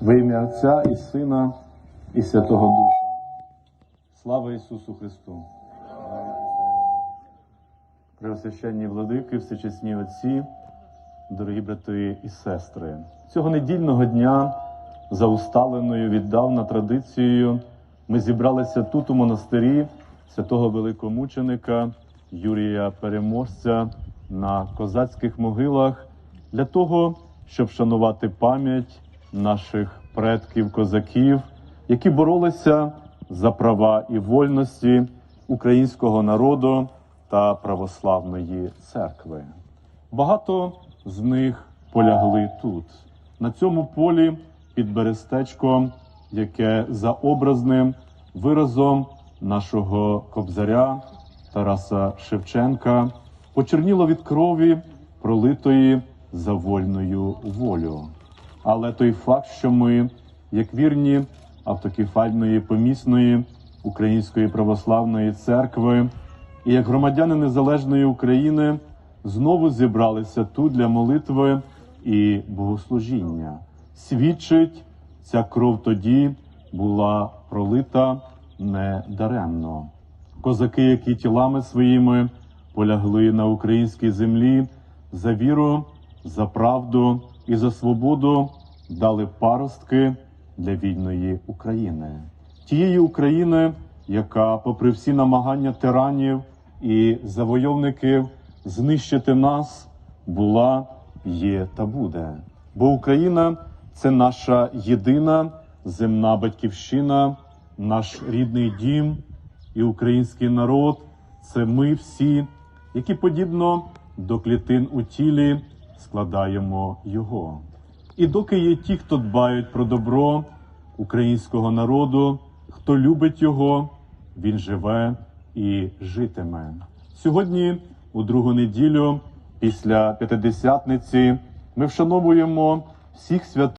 Во ім'я Отця і Сина, і Святого Духа. Слава Ісусу Христу! Преосвященні владики, всечесні отці, дорогі брати і сестри, цього недільного дня, за усталеною віддавна традицією, ми зібралися тут у монастирі святого великомученика Юрія Переможця на козацьких могилах для того, щоб шанувати пам'ять наших предків-козаків, які боролися за права і вольності українського народу та православної церкви. Багато з них полягли тут, на цьому полі під берестечком, яке за образним виразом нашого кобзаря Тараса Шевченка почерніло від крові, пролитої за вольною волю. Але той факт, що ми, як вірні автокефальної помісної Української православної церкви і як громадяни незалежної України знову зібралися тут для молитви і богослужіння. Свідчить, ця кров тоді була пролита не даремно. Козаки, які тілами своїми полягли на українській землі за віру, за правду і за свободу, дали паростки для вільної України, тієї України, яка, попри всі намагання тиранів і завойовників знищити нас, була, є та буде. Бо Україна це наша єдина земна батьківщина, наш рідний дім і український народ це ми всі, які подібно до клітин у тілі складаємо його. І доки є ті, хто дбають про добро українського народу, хто любить його, він живе і житиме. Сьогодні, у другу неділю, після п'ятидесятниці, ми вшановуємо всіх святих.